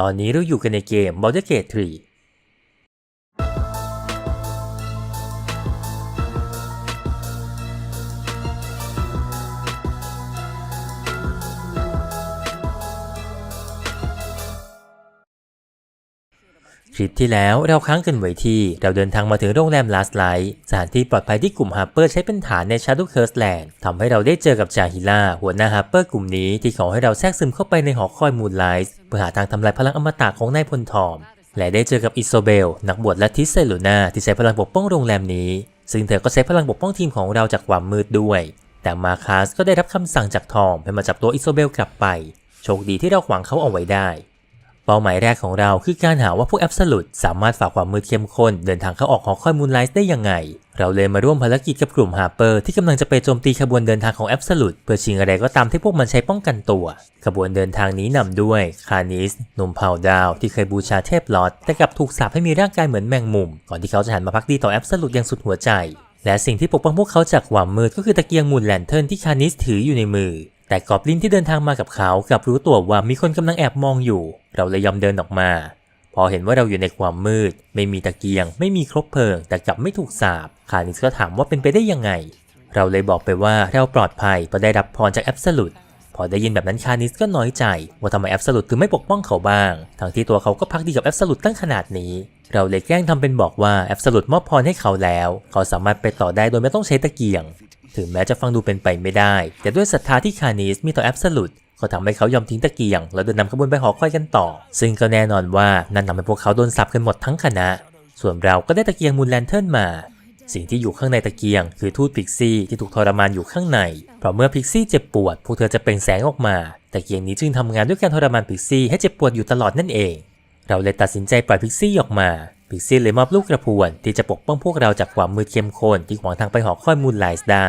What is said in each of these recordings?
ตอนนี้เราอยู่กันในเกม Baldur's Gate 3 ลิปที่แล้วเราค้างกันไว้ที่ เราเดินทางมาถึงโรงแรม Last Light สถานที่ปลอดภัยที่กลุ่มฮาร์เปอร์ใช้เป็นฐานใน Shadow Curse Land ทำให้เราได้เจอกับจาฮิล่าหัวหน้าฮาร์เปอร์กลุ่มนี้ที่ขอให้เราแทรกซึมเข้าไปในหอคอยมูนไลท์เพื่อหาทางทำลายพลังอมตะของนายพลทอม และได้เจอกับอิโซเบล นักบวชลัทธิเซลูนาที่ใช้พลังปกป้องโรงแรมนี้ ซึ่งเธอก็ใช้พลังปกป้องทีมของเราจากความมืดด้วย แต่มาคัสก็ได้รับคำสั่งจากทอมให้มาจับตัวอิโซเบลกลับไป โชคดีที่เราขวางเขาเอาไว้ได้ เป้าหมายแรกของเราคือการหาว่าพวกแอบส l ุ t สามารถฝ่าความมืดเข้มข้นเดินทางเข้าออกหองคอยมูนไลท์ได้ยังไง เราเลยมาร่วมภารกิจกับกลุ่มฮาร์เปอร์ที่กำลังจะไปโจมตีขบวนเดินทางของแอบส l ุ t เพื่อชิงอะไรก็ตามที่พวกมันใช้ป้องกันตัว ขบวนเดินทางนี้นำด้วยคานิสหนุ่มเผ่าดาว ที่เคยบูชาเทพลอตแต่กลับถูกสาปให้มีร่างกายเหมือนแมงมุม ก่อนที่เขาจะหันมาพักดีต่อแอบส l ุ t อย่างสุดหัวใจและสิ่งที่ปกป้องพวกเขาจากความมืดก็คือตะเกียงมูนแลนเทิร์นที่คานิสถืออยู่ในมือ แต่กอบลินที่เดินทางมากับเขากลับรู้ตัวว่ามีคนกำลังแอบมองอยู่ เราเลยยอมเดินออกมา พอเห็นว่าเราอยู่ในความมืด ไม่มีตะเกียง ไม่มีครบเพลิง แต่กลับไม่ถูกสาบคานิสก็ถามว่าเป็นไปได้ยังไง เราเลยบอกไปว่าเราปลอดภัยเพราะได้รับพรจากแอบสลุด อได้ยินแบบนั้นคานิสก็น้อยใจ ว่าทำไมแอบส l ุ t ถึงไม่ปกป้องเขาบ้าง ทั้งที่ตัวเขาก็พักดีกับแอบส l ุ t ตั้งขนาดนี้ เราเลยแกล้งทำเป็นบอกว่าแอบส l ุ t มอบพรให้เขาแล้ว เขาสามารถไปต่อได้โดยไม่ต้องใช้ตะเกียง ถึงแม้จะฟังดูเป็นไปไม่ได้ แต่ด้วยศรัทธาที่คานิสมีต่อแอบส l ุ t ก็ทำให้เขายอมทิ้งตะเกียง แล้วเดินนำขบวนไปหอคอยกันต่อ ซึ่งก็แน่นอนว่านั่นทำให้พวกเขาโดนสับกันหมดทั้งคณะ ส่วนเราก็ได้ตะเกียงมูนแลนเทิร์นมา สิ่งที่อยู่ข้างในตะเกียง คือทูตพิกซี่ที่ถูกทรมานอยู่ข้างใน เพราะเมื่อพิกซี่เจ็บปวด พวกเธอจะเปล่งแสงออกมาตะเกียงนี้จึงทำงานด้วยการทรมานพิกซี่ให้เจ็บปวดอยู่ตลอดนั่นเอง เราเลยตัดสินใจปล่อยพิกซี่ออกมา พิกซี่เลยมอบลูกกระพวน ที่จะปกป้องพวกเราจากความมืดเข้มข้นที่ขวางทางไปหอคอยมูนไลท์ได้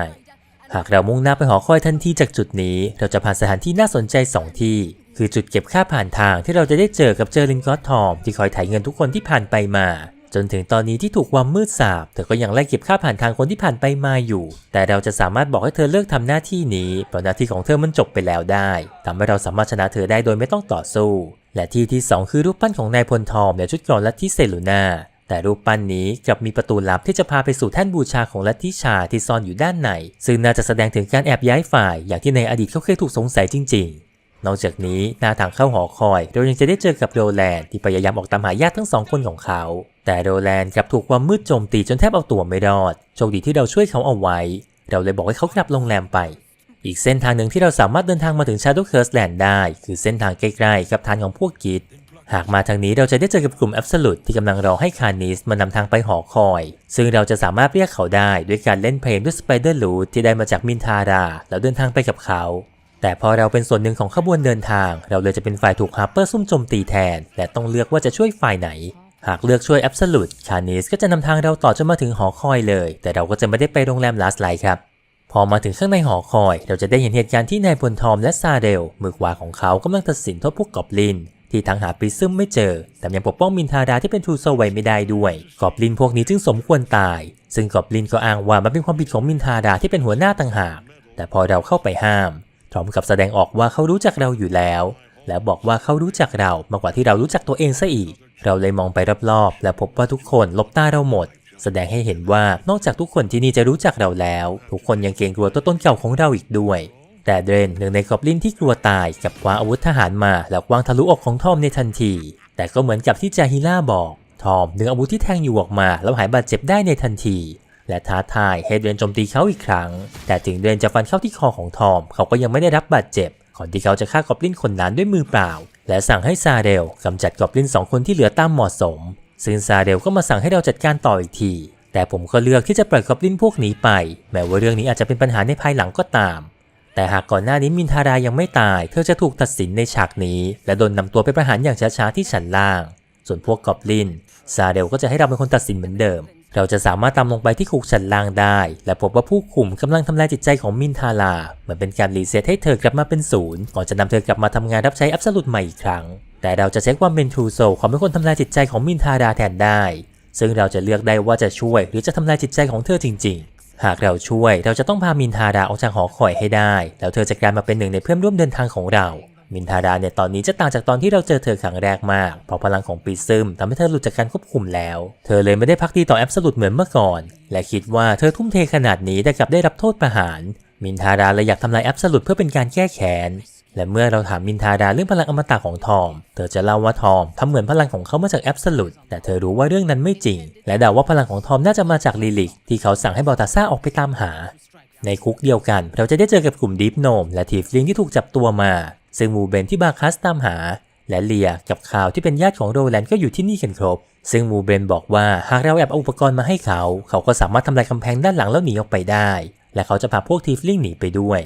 หากเรามุ่งหน้าไปหอคอยทันทีจากจุดนี้ เราจะผ่านสถานที่น่าสนใจ 2 ที่ คือจุดเก็บค่าผ่านทางที่เราจะได้เจอกับเจอรินกอตทอมที่คอยถ่ายเงินทุกคนที่ผ่านไปมา จนถึงตอนนี้ที่ถูกความมืดสาบ เธอก็ยังไล่เก็บค่าผ่านทางคนที่ผ่านไปมาอยู่ แต่เราจะสามารถบอกให้เธอเลิกทำหน้าที่นี้เพราะหน้าที่ของเธอมันจบไปแล้วได้ทำให้เราสามารถชนะเธอได้โดยไม่ต้องต่อสู้ และที่ที่สองคือรูปปั้นของนายพลทอมในชุดเกรอนลัทธิเซลูนาแต่รูปปั้นนี้กลับมีประตูลับที่จะพาไปสู่แท่นบูชาของลัทธิชาที่ซ่อนอยู่ด้านใน ซึ่งน่าจะแสดงถึงการแอบย้ายฝ่ายอย่างที่ในอดีตเขาเคยถูกสงสัยจริง ๆ นอกจากนี้หน้าทางเข้าหอคอย เรายังจะได้เจอกับโรแลนด์ที่พยายามออกตามหาญาติทั้งสองคนของเขา แต่โรแลนด์กลับถูกความมืดโจมตีจนแทบเอาตัวไม่รอด โชคดีที่เราช่วยเขาเอาไว้ เราเลยบอกให้เขากลับโรงแรมไป อีกเส้นทางหนึ่งที่เราสามารถเดินทางมาถึง Shadow Curse Land ได้ คือเส้นทางใกล้ๆ กับฐานของพวกกิดหากมาทางนี้เราจะได้เจอกับกลุ่ม Absolute ที่กำลังรอให้คานิสมานำทางไปหอคอย ซึ่งเราจะสามารถเรียกเขาได้ด้วยการเล่นเพลงด้วย Spider Root ที่ได้มาจากมินทาราแล้วเดินทางไปกับเขา แต่พอเราเป็นส่วนหนึ่งของขบวนเดินทาง เราเลยจะเป็นฝ่ายถูกฮาร์เปอร์ซุ่มโจมตีแทน และต้องเลือกว่าจะช่วยฝ่ายไหน หากเลือกช่วย Absolute คานิสก็จะนำทางเราต่อจนมาถึงหอคอยเลย แต่เราก็จะไม่ได้ไปโรงแรม Last Light ครับ พอมาถึงข้างในหอคอย เราจะได้เห็นเหตุการณ์ที่นายพลทอมและซาเดล มือขวาของเขากำลังตัดสินโทษพวกกอบลิน ที่ทั้งหาปริซึมไม่เจอ แต่ยังปกป้องมินทาดาที่เป็นทูโซไว้ไม่ได้ด้วย กอบลินพวกนี้จึงสมควรตาย ซึ่งกอบลินก็อ้างว่ามันเป็นความผิดของมินทาดาที่เป็นหัวหน้าต่างหาก แต่พอเราเข้าไปห้ามพร้อมกับแสดงออกว่าเขารู้จักเราอยู่แล้ว และบอกว่าเขารู้จักเรามากกว่าที่เรารู้จักตัวเองซะอีก เราเลยมองไปรอบๆ และพบว่าทุกคนลบตาเราหมด แสดงให้เห็นว่านอกจากทุกคนที่นี่จะรู้จักเราแล้ว ทุกคนยังเกรงกลัวตัวตนเก่าของเราอีกด้วย แต่เดรนหนึ่งในกอบลินที่กลัวตายกับคว้าอาวุธทหารมาแล้ววางทะลุอกของทอมในทันที แต่ก็เหมือนกับที่จาฮิล่าบอกทอมดึงอาวุธที่แทงอยู่ออกมา แล้วหายบาดเจ็บได้ในทันที และท้าทายให้เดรนโจมตีเขาอีกครั้ง แต่ถึงเดรนจะฟันเข้าที่คอของทอมเขาก็ยังไม่ได้รับบาดเจ็บก่อนที่เขาจะฆ่ากอบลินคนนั้นด้วยมือเปล่า และสั่งให้ซาเดลกำจัดกอบลินสองคนที่เหลือตามเหมาะสม ซึ่งซาเดลก็มาสั่งให้เราจัดการต่ออีกที แต่ผมก็เลือกที่จะปล่อยกอบลินพวกนี้ไป แม้ว่าเรื่องนี้อาจจะเป็นปัญหาในภายหลังก็ตาม แต่หากก่อนหน้านี้มินทารายังไม่ตาย เธอจะถูกตัดสินในฉากนี้ และโดนนำตัวไปประหารอย่างช้าๆที่ชั้นล่าง ส่วนพวกกอบลินซาเดลก็จะให้เราเป็นคนตัดสินเหมือนเดิม เราจะสามารถตามลงไปที่คุกชั้นล่างได้ และพบว่าผู้คุมกำลังทำลายจิตใจของมินทาราเหมือนเป็นการรีเซ็ตให้เธอกลับมาเป็นศูนย์ก่อนจะนำเธอกลับมาทำงานรับใช้อับสลุดใหม่อีกครั้ง แต่เราจะใช้ความเป็นทรูโซความเป็นคนทำลายจิตใจของมินทาราแทนได้ ซึ่งเราจะเลือกได้ว่าจะช่วย หรือจะทำลายจิตใจของเธอจริง ๆ หากเราช่วยเราจะต้องพามินทาราออกจากหอคอยให้ได้ แล้วเธอจะกลายมาเป็นหนึ่งในเพื่อนร่วมเดินทางของเรา มินทาดาเนี่ยตอนนี้จะต่างจากตอนที่เราเจอเธอครั้งแรกมาก เพราะพลังของปีซึมทำให้เธอหลุดจากการควบคุมแล้ว เธอเลยไม่ได้พักดีต่อแอบสูตเหมือนเมื่อก่อน และคิดว่าเธอทุ่มเทขนาดนี้แต่กลับได้รับโทษประหาร มินทาดาเลยอยากทำลายแอบสูตเพื่อเป็นการแก้แค้นและเมื่อเราถามมินทาดาเรื่องพลังอมตะของทอม เธอจะเล่าว่าทอมทำเหมือนพลังของเขามาจากแอบสูตแต่เธอรู้ว่าเรื่องนั้นไม่จริง และเดาว่าพลังของทอมน่าจะมาจากลิลิกที่เขาสั่งให้บอตาซ่าออกไปตามหา ในคุกเดียวกัน เราจะได้เจอกับกลุ่มดิฟโนม และทีฟลิงที่ถูกจับตัวมา ซึ่งมูเบนที่บาคัสตามหา และเลียกับคาวที่เป็นญาติของโรแลนด์ก็อยู่ที่นี่กันครบ ซึ่งมูเบนบอกว่าหากเราแอบเอาอุปกรณ์มาให้เขา เขาก็สามารถทำลายกำแพงด้านหลังแล้วหนีออกไปได้ และเขาจะพาพวกทีฟลิงหนีไปด้วย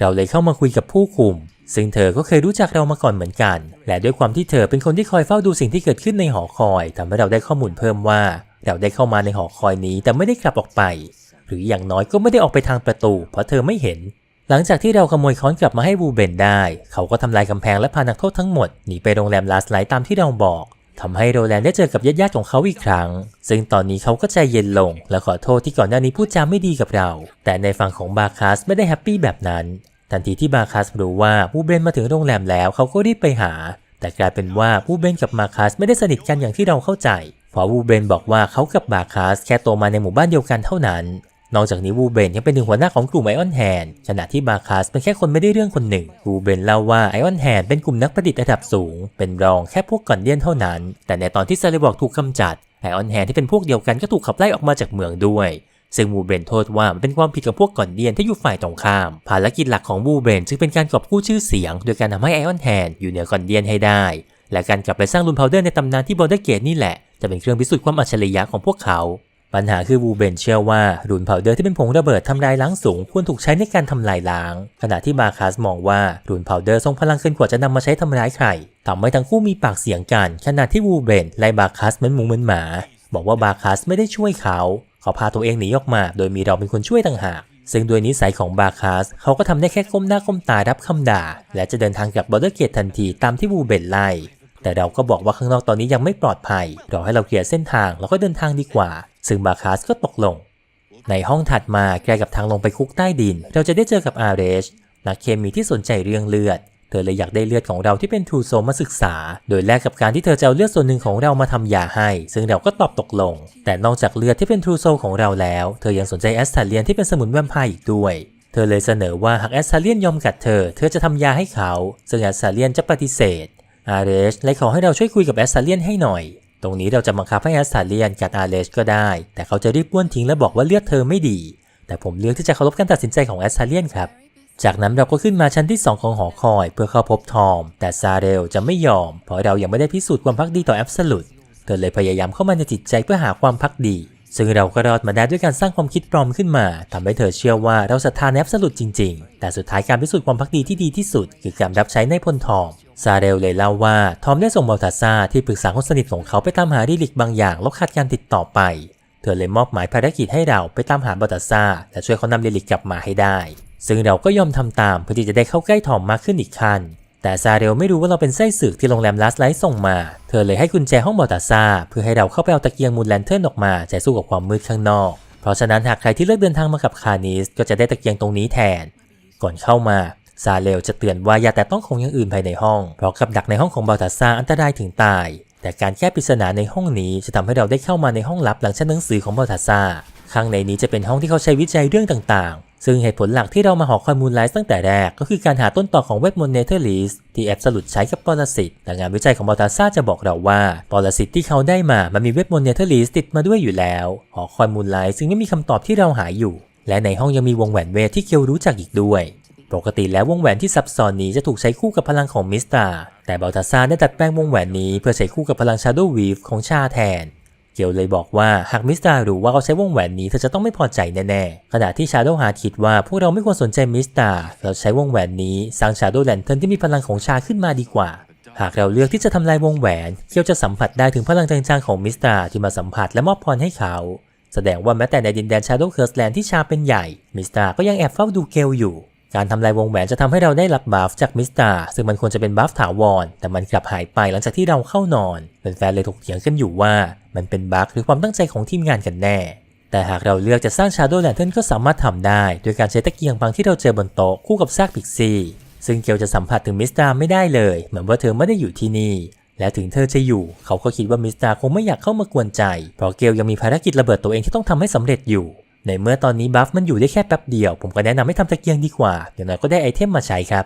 เราเลยเข้ามาคุยกับผู้คุม ซึ่งเธอก็เคยรู้จักเรามาก่อนเหมือนกัน และด้วยความที่เธอเป็นคนที่คอยเฝ้าดูสิ่งที่เกิดขึ้นในหอคอยทำให้เราได้ข้อมูลเพิ่มว่า เราได้เข้ามาในหอคอยนี้แต่ไม่ได้กลับออกไป หรืออย่างน้อยก็ไม่ได้ออกไปทางประตู เพราะเธอไม่เห็น หลังจากที่เราขโมยค้อนกลับมาให้วูเบนได้ เขาก็ทำลายกำแพงและพานักโทษทั้งหมดหนีไปโรงแรมลาสไลท์ตามที่เราบอกทำให้โรแลนด์ได้เจอกับญาติๆของเขาอีกครั้ง ซึ่งตอนนี้เขาก็ใจเย็นลง และขอโทษที่ก่อนหน้านี้พูดจาไม่ดีกับเรา แต่ในฝั่งของบาคัสไม่ได้แฮปปี้แบบนั้น ทันทีที่บาคัสรู้ว่าวูเบนมาถึงโรงแรมแล้วเขาก็รีบไปหา แต่กลายเป็นว่าวูเบนกับมาคัสไม่ได้สนิทกันอย่างที่เราเข้าใจพราวูเบนบอกว่าเขากับบาคัสแค่โตมาในหมู่บ้านเดียวกันเท่านั้น อกจากนี้วูเบนยังเป็นหนึ่งหัวหน้าของกลุ่มไอออนแฮนขณะที่บาคัสเป็นแค่คนไม่ได้เรื่องคนหนึ่งวูเบนเล่าว่าไอออนแฮนเป็นกลุ่มนักประดิษฐ์ระดับสูง เป็นรองแค่พวกก่อนเดียนเท่านั้น แต่ในตอนที่ซาเลบอกถูกกำจัดไอออนแฮนที่เป็นพวกเดียวกันก็ถูกขับไล่ออกมาจากเมืองด้วยซึ่งวูเบนโทษว่ามันเป็นความผิดของพวกก่อนเดียนที่อยู่ฝ่ายตรงข้าม ภารกิจหลักของวูเบนจึงเป็นการกอบกู้ชื่อเสียง โดยการทำให้ไอออนแฮนอยู่เหนือก่อนเดียนให้ได้ และการกลับไปสร้างรุนพาวเดอร์ในตำนานที่บอร์เดอร์เกตนี่แหละ จะเป็นเครื่องพิสูจน์ความอัจฉริยะของพวกเขา ปัญหาคือวูเบนเชื่อว่ารูนพาเดอร์ที่เป็นผงระเบิดทำลายล้างสูงควรถูกใช้ในการทำลายล้าง ขณะที่มาคัสมองว่ารูนพาเดอร์ทรงพลังเกินกว่าจะนำมาใช้ทำร้ายใครทำให้ทั้งคู่มีปากเสียงกัน ขณะที่วูเบนไล่บาคัสเหมือนหมูเหมือนหมา บอกว่าบาคัสไม่ได้ช่วยเขาเขาพาตัวเองหนีออกมา โดยมีเราเป็นคนช่วยต่างหากซึ่งโดยนิสัยของบาคัสเขาก็ทำได้แค่ก้มหน้าก้มตารับคำด่า และจะเดินทางกลับบอร์เดอร์เกตทันทีตามที่วูเบนไล่แต่เราก็บอกว่าข้างนอกตอนนี้ยังไม่ปลอดภัยรอให้เราเคลียร์เส้นทางแล้วก็เดินทางดีกว่า ซึ่งบาคัสก็ตกลง ในห้องถัดมาใกกับทางลงไปคุกใต้ดิน เราจะได้เจอกับอาเรชนักเคมีที่สนใจเรื่องเลือด เธอเลยอยากได้เลือดของเราที่เป็นทรูโซมาศึกษา โดยแลกกับการที่เธอจะเอาเลือดส่วนหนึ่งของเรามาทำยาให้ ซึ่งเราก็ตอบตกลง แต่นอกจากเลือดที่เป็นทรูโซของเราแล้ว เธอยังสนใจแอสตาเลียนที่เป็นสมุนแวมไพร์อีกด้วย เธอเลยเสนอว่าหากแอสตาเลียนยอมกัดเธอ เธอจะทำยาให้เขา ซึ่งแอสตาเลียนจะปฏิเสธอาเรชเลยขอให้เราช่วยคุยกับแอสตาเลียนให้หน่อย ตรงนี้เราจะบังคับให้แอสตาเลียนกัดอาเรชก็ได้ แต่เขาจะรีบบ้วนทิ้งและบอกว่าเลือดเธอไม่ดี แต่ผมเลือกที่จะเคารพการตัดสินใจของแอสตาเลียนครับ จากนั้นเราก็ขึ้นมาชั้นที่ 2 ของหอคอยเพื่อเข้าพบทอม แต่ซาเรลจะไม่ยอม เพราะเรายังไม่ได้พิสูจน์ความพักดีต่อแอบสูตเธอเลยพยายามเข้ามาในจิตใจเพื่อหาความพักดี ซึ่งเราก็รอดมาได้ด้วยการสร้างความคิดปลอมขึ้นมาทำให้เธอเชื่อว่าเราศรัทธาแอบสูตจริง ๆ แต่สุดท้ายการพิสูจน์ความพักดีที่ดีที่สุด คือการรับใช้ในพลทอม ซาเรลเลยเล่าว่า ทอมได้ส่งบอลตาซ่าที่ปรึกษาคนสนิทของเขาไปตามหาดิลิกบางอย่างแล้วขาดการติดต่อไป เธอเลยมอบหมายภารกิจให้เราไปตามหาบอลตาซ่าและช่วยเขานำดิลิกกลับมาให้ได้ ซึ่งเราก็ยอมทำตามเพื่อที่จะได้เข้าใกล้ทอมมากขึ้นอีกขั้นแต่ซาเรลไม่รู้ว่าเราเป็นไส้ศึกที่โรงแรมลาสไลท์ส่งมา เธอเลยให้กุญแจห้องบอลตาซาเพื่อให้เราเข้าไปเอาตะเกียงมูลแลนเทิร์นออกมาใช้สู้กับความมืดข้างนอก เพราะฉะนั้นหากใครที่เลือกเดินทางมากับคานิสก็จะได้ตะเกียงตรงนี้แทน ก่อนเข้ามา ซาเรลจะเตือนว่าอย่าแต่ต้องของอย่างอื่นภายในห้อง เพราะกับดักในห้องของบอลตาซาอันตรายถึงตาย แต่การแก้ปริศนาในห้องนี้จะทำให้เราได้เข้ามาในห้องลับหลังชั้นหนังสือของบอลตาซาข้างในนี้จะเป็นห้องที่เขาใช้วิจัยเรื่องต่างๆ ซึ่งเหตุผลหลักที่เรามาหอคอยมูลไลท์ตั้งแต่แรก ก็คือการหาต้นต่อของเวทมนต์เนเธอร์ลิสที่แอบสลุดใช้กับปรสิตแต่งานวิจัยของบอลตาซาจะบอกเราว่าปรสิตที่เขาได้มา มันมีเวทมนต์เนเธอร์ลิสติดมาด้วยอยู่แล้ว หอคอยมูลไลท์ซึ่งไม่มีคำตอบที่เราหาอยู่ และในห้องยังมีวงแหวนเวทที่เคียวรู้จักอีกด้วย ปกติแล้ววงแหวนที่ซับซ้อนนี้จะถูกใช้คู่กับพลังของมิสตาแต่บอลตาซาได้ดัดแปลงวงแหวนนี้เพื่อใช้คู่กับพลังชาโดว์วีฟของชาแทน เกียวเลยบอกว่าหากมิสตารู้ว่าเขาใช้วงแหวนนี้เธอจะต้องไม่พอใจแน่ๆ ขณะที่ชาโดว์ฮาร์ดคิดว่าพวกเราไม่ควรสนใจมิสตาเราใช้วงแหวนนี้สร้างชาโดว์แลนเทิร์นที่มีพลังของชาขึ้นมาดีกว่า หากเราเลือกที่จะทำลายวงแหวน เกียวจะสัมผัสได้ถึงพลังจางๆของมิสตาที่มาสัมผัสและมอบพรให้เขาแสดงว่าแม้แต่ในดินแดนชาโดว์เคิร์สแลนด์ที่ชาเป็นใหญ่ มิสตาก็ยังแอบเฝ้าดูเกลอยู่ การทำลายวงแหวนจะทำให้เราได้รับบัฟจากมิสตาซึ่งมันควรจะเป็นบัฟถาวร แต่มันกลับหายไปหลังจากที่เราเข้านอนเป็นแฟนๆเลยถกเถียงกันอยู่ว่า มันเป็นบั๊กหรือความตั้งใจของทีมงานกันแน่ แต่หากเราเลือกจะสร้าง Shadow Lantern ก็สามารถทำได้โดยการใช้ตะเกียงบางที่เราเจอบนโต๊ะคู่กับซากพิกซี่ ซึ่งเกลจะสัมผัสถึงมิสตาไม่ได้เลย เหมือนว่าเธอไม่ได้อยู่ที่นี่ และถึงเธอจะอยู่ เขาก็คิดว่ามิสตาคงไม่อยากเข้ามากวนใจ เพราะเกลยังมีภารกิจระเบิดตัวเองที่ต้องทำให้สำเร็จอยู่ ในเมื่อตอนนี้บัฟมันอยู่ได้แค่แป๊บเดียว ผมก็แนะนำให้ทำตะเกียงดีกว่าอย่างน้อยก็ได้ไอเทมมาใช้ครับ